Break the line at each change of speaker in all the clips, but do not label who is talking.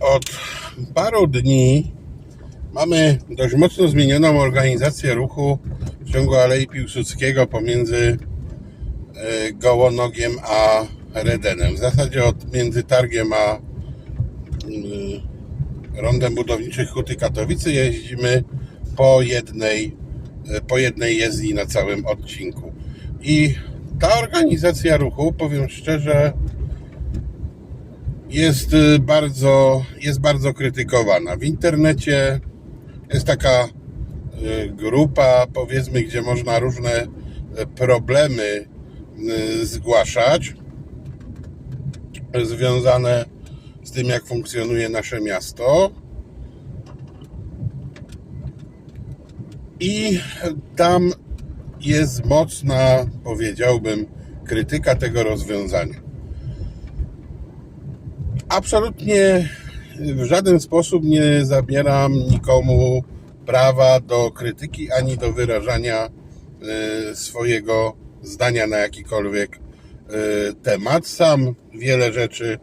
Od paru dni mamy dość mocno zmienioną organizację ruchu w ciągu Alei Piłsudskiego pomiędzy e, Gołonogiem a Redenem. W zasadzie od między targiem a mm, rondem budowniczych Huty Katowice jeździmy po jednej, e, po jednej jezdni na całym odcinku. I ta organizacja ruchu, powiem szczerze, jest y, bardzo, jest bardzo krytykowana. W internecie jest taka y, grupa, powiedzmy, gdzie można różne y, problemy zgłaszać związane z tym, jak funkcjonuje nasze miasto. I tam jest mocna, powiedziałbym, krytyka tego rozwiązania. Absolutnie w żaden sposób nie zabieram nikomu prawa do krytyki ani do wyrażania e, swojego zdania na jakikolwiek e, temat. Sam wiele rzeczy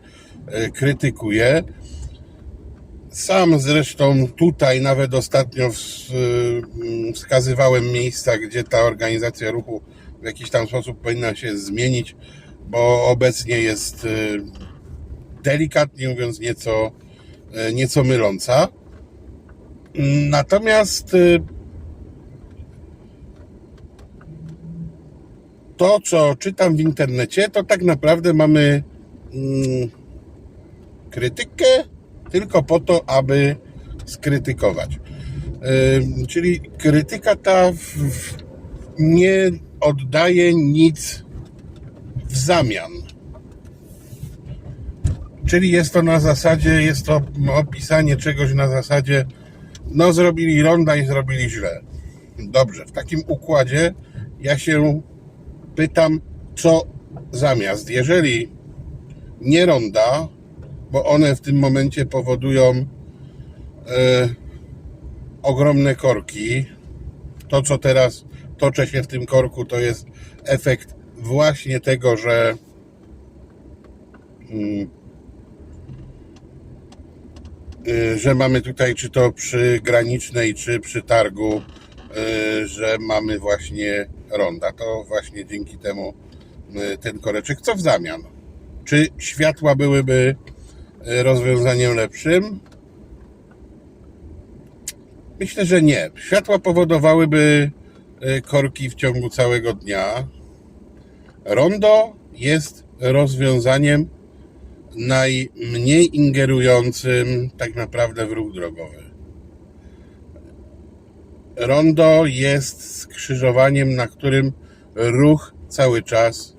e, krytykuję. Sam zresztą tutaj nawet ostatnio ws- wskazywałem miejsca, gdzie ta organizacja ruchu w jakiś tam sposób powinna się zmienić, bo obecnie jest delikatnie mówiąc nieco, e, nieco myląca. Natomiast y, to, co czytam w internecie, to tak naprawdę mamy mm, krytykę tylko po to, aby skrytykować. Ym, Czyli krytyka ta nie oddaje nic w zamian. Czyli jest to na zasadzie, jest to opisanie czegoś na zasadzie, no zrobili ronda i zrobili źle. Dobrze, w takim układzie ja się pytam, co zamiast. Jeżeli nie ronda, bo one w tym momencie powodują e, ogromne korki, to co teraz toczy się w tym korku, to jest efekt właśnie tego, że mm, że mamy tutaj, czy to przy granicznej, czy przy targu, y, że mamy właśnie ronda. To właśnie dzięki temu y, ten koreczek. Co w zamian? Czy światła byłyby y, rozwiązaniem lepszym? Myślę, że nie. Światła powodowałyby y, korki w ciągu całego dnia. Rondo jest rozwiązaniem najmniej ingerującym tak naprawdę w ruch drogowy. Rondo jest skrzyżowaniem, na którym ruch cały czas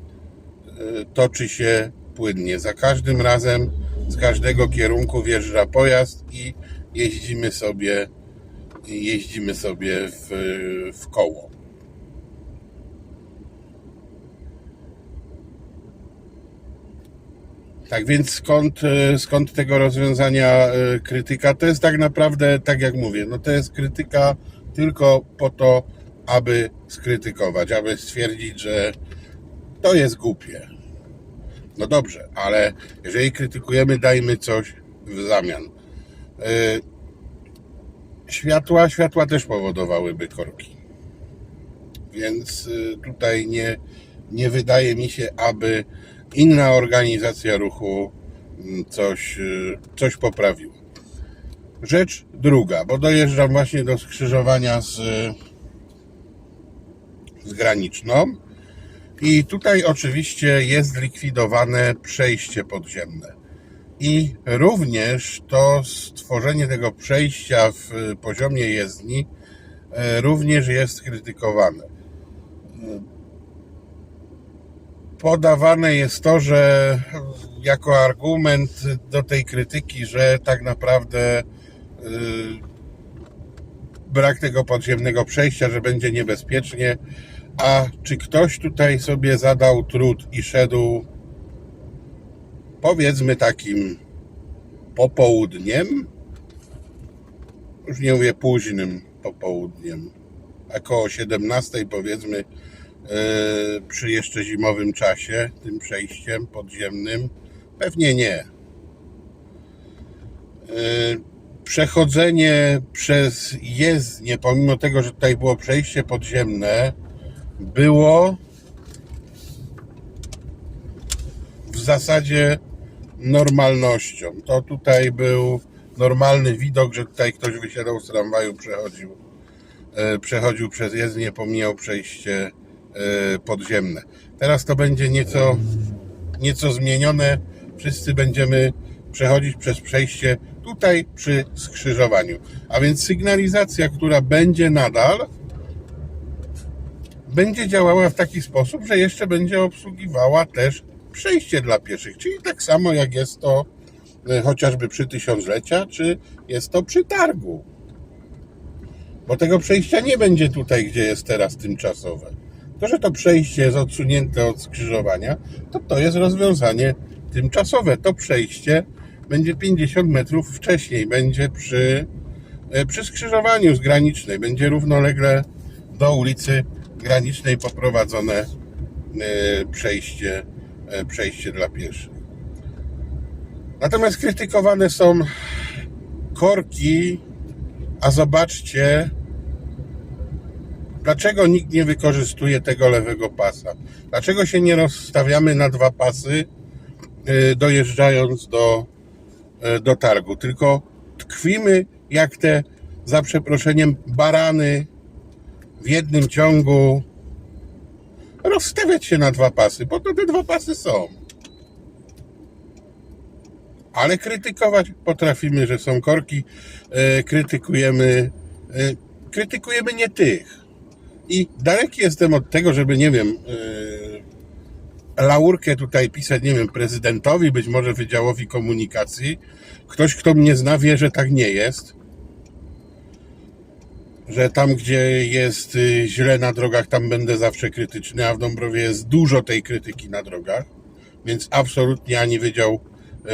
y, toczy się płynnie. Za każdym razem z każdego kierunku wjeżdża pojazd i jeździmy sobie jeździmy sobie w, w koło. Tak więc skąd, e, skąd tego rozwiązania e, krytyka? To jest tak naprawdę, tak jak mówię, no to jest krytyka tylko po to, aby skrytykować, aby stwierdzić, że to jest głupie. No dobrze, ale jeżeli krytykujemy, dajmy coś w zamian. E, Światła, światła też powodowałyby korki. Więc tutaj nie, nie wydaje mi się, aby inna organizacja ruchu mm, coś, y, coś poprawiła. Rzecz druga, bo dojeżdżam właśnie do skrzyżowania z, z graniczną i tutaj oczywiście jest likwidowane przejście podziemne. I również to stworzenie tego przejścia w poziomie jezdni e, również jest krytykowane. Podawane jest to, że jako argument do tej krytyki, że tak naprawdę y, brak tego podziemnego przejścia, że będzie niebezpiecznie. A czy ktoś tutaj sobie zadał trud i szedł powiedzmy takim popołudniem, już nie mówię późnym popołudniem, około 17 powiedzmy przy jeszcze zimowym czasie, tym przejściem podziemnym, pewnie nie. przechodzenie przez jezdnię, pomimo tego, że tutaj było przejście podziemne, było w zasadzie normalnością. To tutaj był normalny widok, że tutaj ktoś wysiadał z tramwaju, przechodził, e, przechodził przez jezdnię, pomijał przejście e, podziemne. Teraz to będzie nieco, nieco zmienione. Wszyscy będziemy przechodzić przez przejście tutaj przy skrzyżowaniu. A więc sygnalizacja, która będzie nadal, będzie działała w taki sposób, że jeszcze będzie obsługiwała też przejście dla pieszych, czyli tak samo jak jest to e, chociażby przy tysiąclecia, czy jest to przy targu. Bo tego przejścia nie będzie tutaj, gdzie jest teraz tymczasowe. To, że to przejście jest odsunięte od skrzyżowania, to to jest rozwiązanie tymczasowe. To przejście będzie 50 metrów wcześniej, będzie przy, e, przy skrzyżowaniu z granicznej, będzie równolegle do ulicy granicznej poprowadzone e, przejście, e, przejście dla pieszych. Natomiast krytykowane są korki, a zobaczcie, dlaczego nikt nie wykorzystuje tego lewego pasa. Dlaczego się nie rozstawiamy na dwa pasy, e, dojeżdżając do, e, do targu, tylko tkwimy jak te, za przeproszeniem, barany w jednym ciągu rozstawiać się na dwa pasy, bo to te dwa pasy są. Ale krytykować potrafimy, że są korki, e, krytykujemy, krytykujemy nie tych. I daleki jestem od tego, żeby, nie wiem, e, laurkę tutaj pisać, nie wiem, prezydentowi, być może Wydziałowi Komunikacji. Ktoś, kto mnie zna, wie, że tak nie jest że tam, gdzie jest y, źle na drogach, tam będę zawsze krytyczny, a w Dąbrowie jest dużo tej krytyki na drogach, więc absolutnie ani Wydział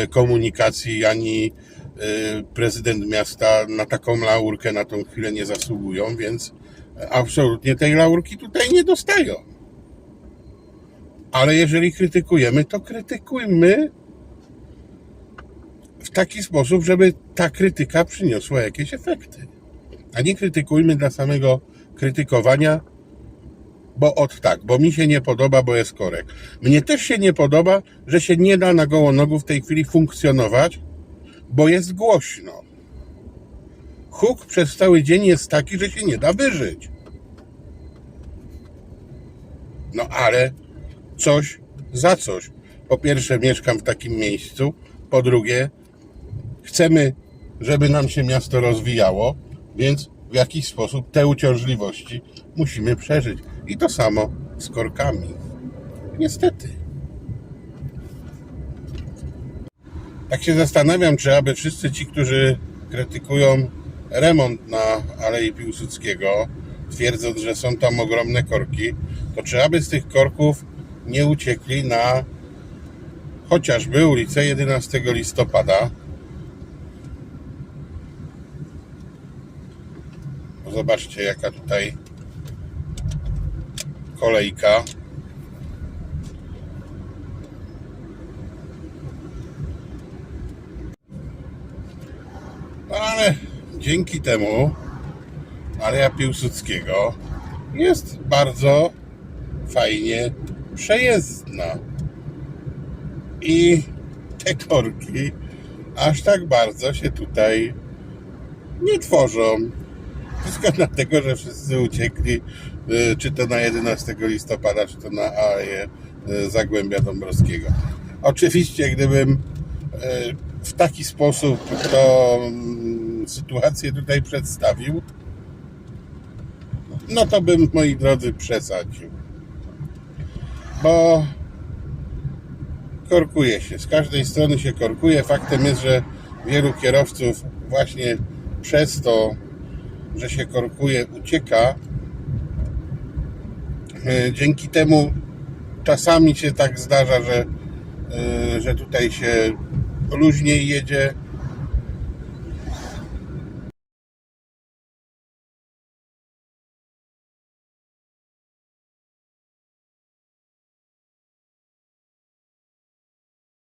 y, Komunikacji, ani y, prezydent miasta na taką laurkę na tą chwilę nie zasługują, więc absolutnie tej laurki tutaj nie dostają. Ale jeżeli krytykujemy, to krytykujmy w taki sposób, żeby ta krytyka przyniosła jakieś efekty a nie krytykujmy dla samego krytykowania, bo od tak, bo mi się nie podoba, bo jest korek. Mnie też się nie podoba, że się nie da na goło nogu w tej chwili funkcjonować, bo jest głośno. Huk przez cały dzień jest taki, że się nie da wyżyć. No ale coś za coś. Po pierwsze, mieszkam w takim miejscu. Po drugie, chcemy, żeby nam się miasto rozwijało więc w jakiś sposób te uciążliwości musimy przeżyć. I to samo z korkami. Niestety. Tak się zastanawiam, czy aby wszyscy ci, którzy krytykują remont na Alei Piłsudskiego, twierdząc, że są tam ogromne korki, to czy aby z tych korków nie uciekli na chociażby ulicę 11 listopada, Zobaczcie, jaka tutaj kolejka. No ale dzięki temu Aleja Piłsudskiego jest bardzo fajnie przejezdna. I te korki aż tak bardzo się tutaj nie tworzą. Wszystko dlatego, że wszyscy uciekli, y, czy to na 11 listopada, czy to na Aleję y, Zagłębia Dąbrowskiego. Oczywiście, gdybym y, w taki sposób to mm, sytuację tutaj przedstawił, no to bym, moi drodzy, przesadził. Bo korkuje się. Z każdej strony się korkuje. Faktem jest, że wielu kierowców właśnie przez to że się korkuje, ucieka. E, dzięki temu czasami się tak zdarza, że, e, że tutaj się luźniej jedzie,